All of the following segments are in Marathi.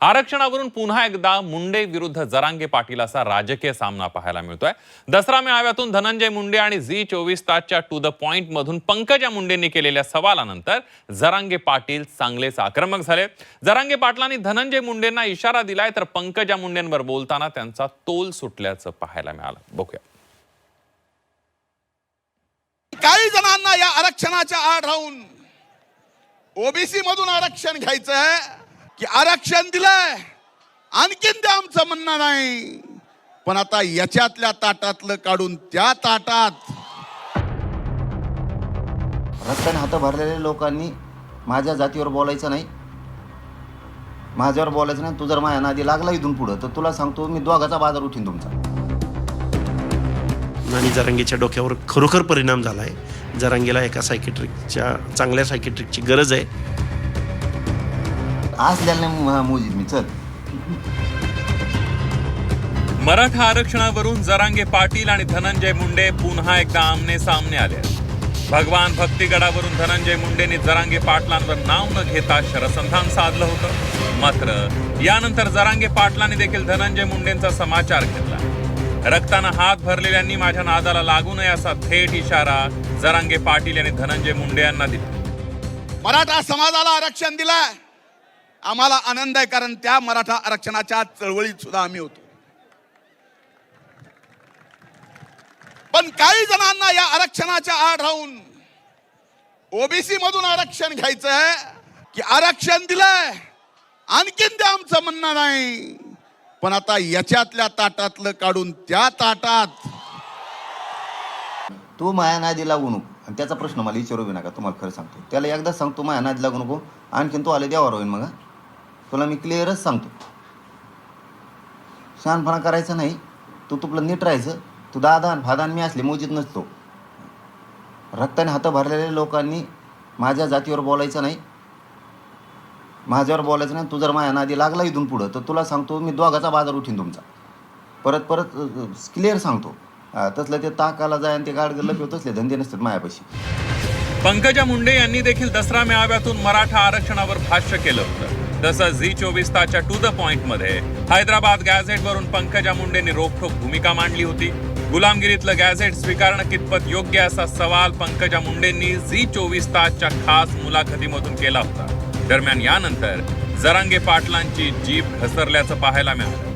आरक्षणावरून पुन्हा एकदा मुंडे विरुद्ध जरांगे पाटील असा राजकीय सामना पाहायला मिळतोय. दसरा मेळाव्यातून धनंजय मुंडे आणि झी चोवीस तासच्या टू द पॉइंट मधून पंकजा मुंडेंनी केलेल्या सवालानंतर जरांगे पाटील चांगलेच आक्रमक झाले. जरांगे पाटलांनी धनंजय मुंडेंना इशारा दिलाय तर पंकजा मुंडेंवर बोलताना त्यांचा तोल सुटल्याचं पाहायला मिळालं. बघूया. काही जणांना या आरक्षणाच्या आड राहून ओबीसी मधून आरक्षण घ्यायचंय. की आरक्षण दिलंय. आणखीन ते आमचं म्हणणं नाही. पण आता याच्यातल्या ताटातलं काढून त्या ताटात. रस्त्याने हात भरलेल्या लोकांनी माझ्या जातीवर बोलायचं नाही. माझ्यावर बोलायचं नाही. तू जर माझ्या नादी लागला इथून पुढं तर तुला सांगतो मी दोघाचा बाजार उठीन तुमचा. आणि जरांगीच्या डोक्यावर खरोखर परिणाम झाला आहे जरांगीला एका सायकेट्रिकच्या चांगल्या सायकेट्रिकची गरज आहे. असल्याला नाही मोजीत मी चल. मराठा आरक्षणावरून जरांगे पाटील आणि धनंजय मुंडे पुन्हा एकदा आमने सामने आले भगवान भक्तिगडावरून धनंजय मुंडेंनी जरांगे पाटलांवर नाव न घेता शरसंधान साधलं होतं. मात्र यानंतर जरांगे पाटलांनी देखील धनंजय मुंडेंचा समाचार घेतला. रक्तानं हात भरलेल्यांनी माझ्या नादाला लागू नये असा थेट इशारा जरांगे पाटील यांनी धनंजय मुंडे यांना दिला. मराठा समाजाला आरक्षण दिलंय. आम्हाला आनंद आहे कारण त्या मराठा आरक्षणाच्या चळवळीत सुद्धा आम्ही होतो. पण काही जणांना या आरक्षणाच्या आड राहून ओबीसी मधून आरक्षण घ्यायचंय की आरक्षण दिलंय. आणखीन ते आमचं म्हणणं नाही. पण आता याच्यातल्या ताटातलं काढून त्या ताटात तू माया नादी लागू नको. आणि त्याचा प्रश्न मला विचारू बी नका. तुम्हाला खरं सांगतो. त्याला एकदा सांगतो माया नादी लागू नको. आणखीन तू आले देवावर होईन मग हा. तुला मी क्लिअरच सांगतो. शहाणपणा करायचा नाही. तू तुपलं नीट राहायचं. तू दादान फादान मी असले मोजित नसतो. रक्ताने हात भरलेल्या लोकांनी माझ्या जातीवर बोलायचं नाही. माझ्यावर बोलायचं नाही. तू जर माझ्या नादी लागला इथून पुढं तर तुला सांगतो मी दोघाचा बाजार उठीन तुमचा. परत परत क्लिअर सांगतो. तसलं ते ताकाला जाय आणि ते गाड लपव तसले धंदे नसतात मायापाशी. पंकजा मुंडे यांनी देखील दसरा मेळाव्यातून मराठा आरक्षणावर भाष्य केलं होतं. तसं झी चोवीस तासच्या टू द पॉइंटमध्ये हैदराबाद गॅझेटवरून पंकजा मुंडेंनी रोखठोक भूमिका मांडली होती. गुलामगिरीतलं गॅझेट स्वीकारणं कितपत योग्य असा सवाल पंकजा मुंडेंनी झी चोवीस तासच्या खास मुलाखतीमधून केला होता. दरम्यान यानंतर जरांगे पाटलांची जीभ घसरल्याचं पाहायला मिळालं.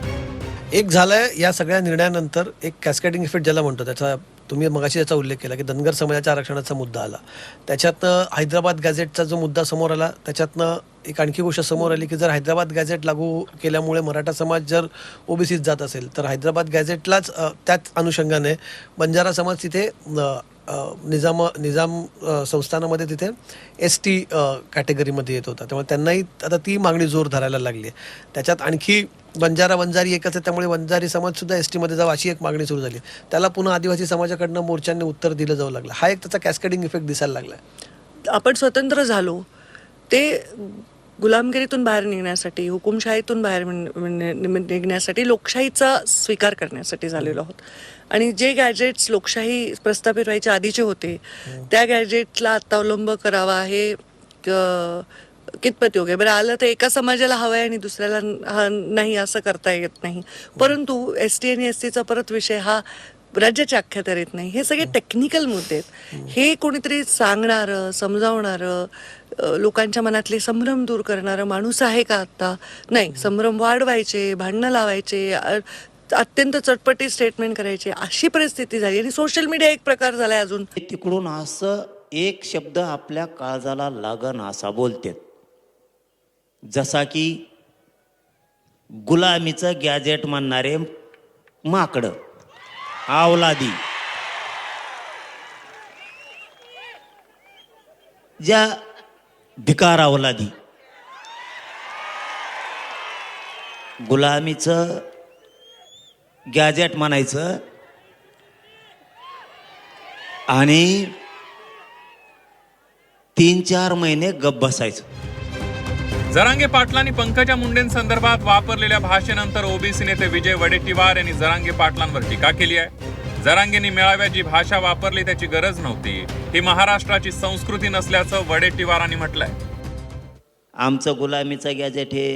एक झालंय या सगळ्या निर्णयानंतर एक कॅस्केटिंग इफेक्ट ज्याला म्हणतो त्याचा तुम्ही मगाशी त्याचा उल्लेख केला की धनगर समाजाच्या आरक्षणाचा मुद्दा आला. त्याच्यातनं हैदराबाद गॅझेटचा जो मुद्दा समोर आला त्याच्यातनं एक आणखी गोष्ट समोर आली की जर हैदराबाद गॅझेट लागू केल्यामुळे मराठा समाज जर ओबीसीत जात असेल तर हैदराबाद गॅझेटलाच त्याच अनुषंगाने बंजारा समाज तिथे निजाम निजाम संस्थानामध्ये तिथे एस टी कॅटेगरीमध्ये येत होता. त्यामुळे त्यांनाही आता ती मागणी जोर धरायला लागली आहे. त्याच्यात आणखी बंजारा बंजारी एकच आहे त्यामुळे बंजारी समाजसुद्धा एस टीमध्ये जावं अशी एक मागणी सुरू झाली. त्याला पुन्हा आदिवासी समाजाकडनं मोर्चांनी उत्तर दिलं जाऊ लागलं. हा एक त्याचा कॅस्केडिंग इफेक्ट दिसायला लागला आहे आपण स्वतंत्र झालो. ते गुलामगिरीतून बाहेर निघण्यासाठी हुकुमशाहीतून बाहेर निघ- निघ- निघण्यासाठी लोकशाहीचा स्वीकार करण्यासाठी झालेलो आहोत. आणि जे गॅजेट्स लोकशाही प्रस्थापित व्हायच्या आधीचे होते त्या गॅजेटला आता अवलंब करावा हे कितपत योग्य? बरं आलं तर एका समाजाला हवं आहे आणि दुसऱ्याला हा नाही असं करता येत नाही. परंतु एस टी आणि एस टीचा परत विषय हा राज्याच्या अख्ख्यात येत नाही. हे सगळे टेक्निकल मुद्दे आहेत. हे कोणीतरी सांगणारं समजावणारं लोकांच्या मनातले संभ्रम दूर करणारा माणूस आहे का आता नाही संभ्रम वाढवायचे भांडणं लावायचे अत्यंत चटपटी स्टेटमेंट करायचे अशी परिस्थिती झाली. आणि सोशल मीडिया एक प्रकार झालाय अजून. तिकडून असं एक शब्द आपल्या काळजाला लागन असा बोलतेत. जसा की गुलामीचं गॅजेट म्हणणारे माकडं आवलादी. ज्या भिकार अवलादी गुलामीचं गॅजेट म्हणायचं आणि तीन चार महिने गप बसायचं. जरांगे पाटलांनी पंकजा मुंडेंसंदर्भात वापरलेल्या भाषेनंतर ओबीसी नेते विजय वडेट्टीवार यांनी जरांगे पाटलांवर टीका केली आहे. जरांगेंनी मेळाव्यात जी भाषा वापरली त्याची गरज नव्हती ही महाराष्ट्राची संस्कृती नसल्याचं वडेट्टीवारांनी म्हटलंय. आमचं गुलामीचं गॅजेट हे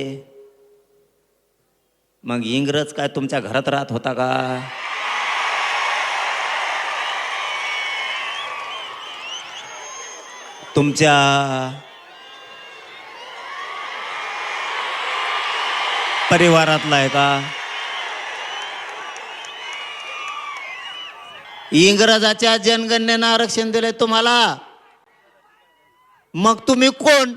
मग इंग्रज काय तुमच्या घरात राहत होता का? तुमच्या परिवारातला आहे का? इंग्रजाच्या जनगणनेनं आरक्षण दिलंय तुम्हाला. मग तुम्ही कोण?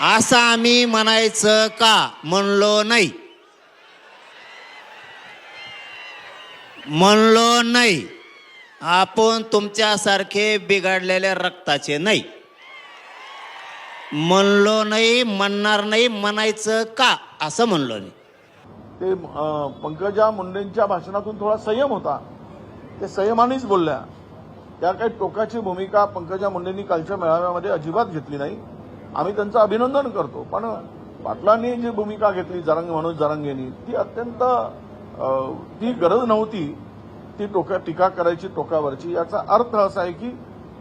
असं आम्ही म्हणायचं का? म्हणलो नाही. म्हणलो नाही. आपण तुमच्यासारखे बिघडलेल्या रक्ताचे नाही. म्हणलो नाही म्हणणार नाही म्हणायचं का? असं म्हणलो नाही. ते पंकजा मुंडेंच्या भाषणातून थोडा संयम होता. ते संयमानेच बोलल्या. त्या काही टोकाची भूमिका पंकजा मुंडेंनी कालच्या मेळाव्यामध्ये अजिबात घेतली नाही. आम्ही त्यांचं अभिनंदन करतो. पण पाटलांनी जी भूमिका घेतली जरंग मनोज जरंगेनी ती अत्यंत ती गरज नव्हती. ती टोका टीका करायची टोकावरची. याचा अर्थ असा आहे की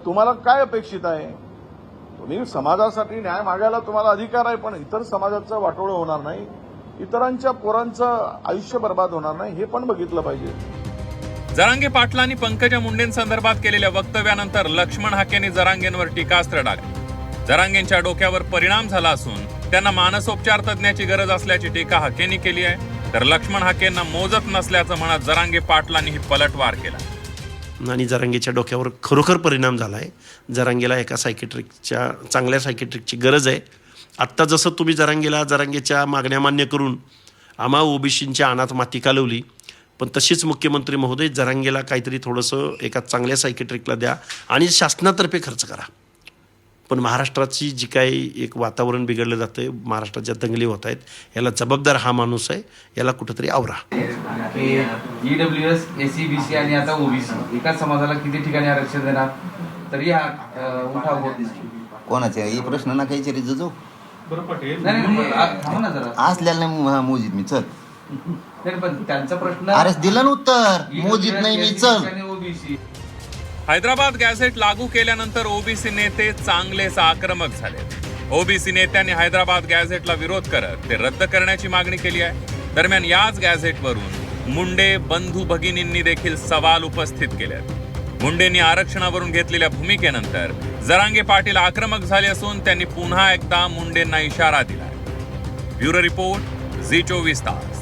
तुम्हाला काय अपेक्षित आहे? तुम्ही समाजासाठी न्याय मागायला तुम्हाला अधिकार आहे पण इतर समाजाचं वाटोळं होणार नाही. इतरांच्या पोरांचं आयुष्य बर्बाद होणार नाही हे पण बघितलं पाहिजे. जरांगे पाटलांनी पंकजा मुंडेंसंदर्भात केलेल्या वक्तव्यानंतर लक्ष्मण हाकेंनी जरांगेंवर टीकास्त्र डागले जरांगेंच्या डोक्यावर परिणाम झाला असून त्यांना मानसोपचार तज्ज्ञाची गरज असल्याची टीका हाकेंनी केली आहे. तर लक्ष्मण हाकेंना मोजत नसल्याचं म्हणत जरांगे पाटलांनी ही पलटवार केला. आणि जरांगेच्या डोक्यावर खरोखर परिणाम झाला आहे जरांगेला एका सायकेट्रिकच्या चांगल्या सायकेट्रिकची गरज आहे. आत्ता जसं तुम्ही जरांगेला जरांगेच्या मागण्या मान्य करून आम्हा ओबीसींच्या अनाथ माती कालवली पण तशीच मुख्यमंत्री महोदय जरांगेला काहीतरी थोडंसं एका चांगल्या सायकेट्रिकला द्या आणि शासनातर्फे खर्च करा. पण महाराष्ट्राची जी काही एक वातावरण बिघडलं जातं आहे महाराष्ट्रात ज्या दंगली होत आहेत याला जबाबदार हा माणूस आहे याला कुठंतरी आवरा. EWS SEBC आणि आता ओबीसी एकाच समाजाला किती ठिकाणी आरक्षण देणार? तरी हा उठाव होत कोणाचे? हे प्रश्न ना काही नाही, नाही नाही, आ- थांबा ना जरा. असल्याला नाही मो- मोजीत मी चल. नाही, पण त्यांचा प्रश्न अरे दिलं ना उत्तर. मोजीत नाही मी चल. ओबीसी. हैदराबाद गॅझेट लागू केल्यानंतर ओबीसी नेते चांगलेच आक्रमक झाले. ओबीसी नेत्यांनी हैदराबाद गॅझेटला विरोध करत ते रद्द करण्याची मागणी केली आहे. दरम्यान याच गॅझेटवरून मुंडे बंधू भगिनींनी देखील सवाल उपस्थित केले आहेत मुंडेंनी आरक्षणावरून घेतलेल्या भूमिकेनंतर जरांगे पाटील आक्रमक झाले असून त्यांनी पुन्हा एकदा मुंडेंना इशारा दिला ब्युरो रिपोर्ट झी चोवीस तास.